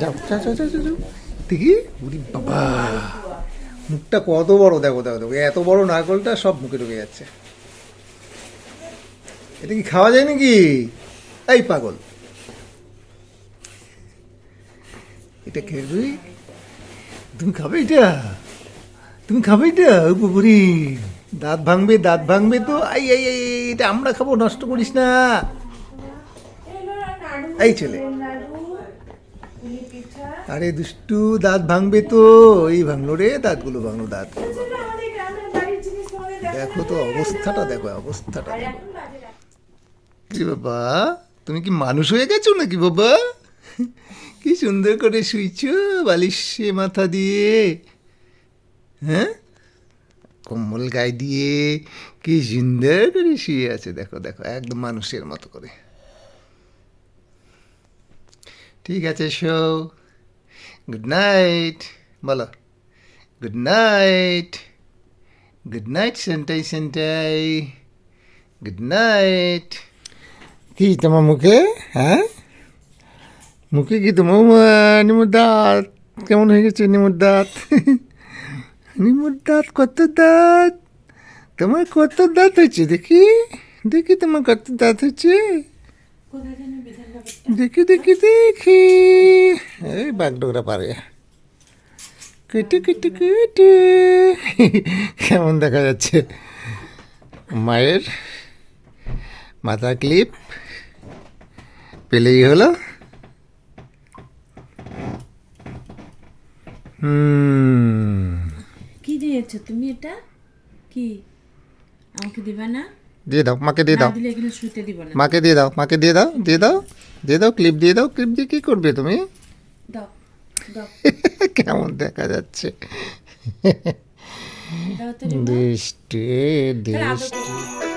যাও যাও যাও যাও যাও, দেখি উরি বাবা। মুখটা কত বড় দেখো দেখো দেখো। এত বড় নারকলটা সব মুখে ঢুকে যাচ্ছে। এটা কি খাওয়া যায় নাকি? এই পাগল। এটা খেয়ে তুই তুমি খাবে এটা? তুমি খাবে এটা? ও দাঁত ভাঙবে দাঁত ভাঙবে তো। আই আই আই, এটা আমরা খাব নষ্ট করিস না। এই ছেলে। আরে দুষ্টু, দাঁত ভাঙবে তো। এই ভাঙলো রে, দাঁতগুলো ভাঙলো, দাঁত। দেখো তো অবস্থাটা, দেখো অবস্থাটা। কি বাবা, তুমি কি মানুষ হয়ে গেছো নাকি বাবা? কি সুন্দর করে শুইছ বালিশে মাথা দিয়ে। হ্যাঁ? কম্বল গায়ে দিয়ে। কি সুন্দর করে শুয়ে আছে, দেখো দেখো, একদম মানুষের মতো করে। ঠিক আছে, শো। গুড নাইট বলো। গুড নাইট গুড নাইট সেন্টাই সেন্টাই। গুড নাইট কি, তোমার মুখে? হ্যাঁ? মুখে কি তোমার নিমুর দাঁত? কেমন হয়ে গেছে নিমুর দাঁত? নিমুর দাঁত কত দাঁত? তোমার কত দাঁত হয়েছে? দেখি দেখি তোমার কত দাঁত হয়েছে। দেখি দেখি দেখি। এই বাগডোগরা পারে। কেটে কেটে কেটে। কেমন দেখা যাচ্ছে? মায়ের মাথা ক্লিপ পেলেই হলো। কি দিয়েছ তুমি এটা? কি? আমাকে দিবা না? দিয়ে দাও মাকে দিয়ে দাও। মাকে দিয়ে দাও মাকে দিয়ে দাও দিয়ে দাও দিয়ে দাও ক্লিপ দিয়ে দাও ক্লিপ দিয়ে কী করবে তুমি? কেমন দেখা যাচ্ছে। দৃষ্টি দৃষ্টি।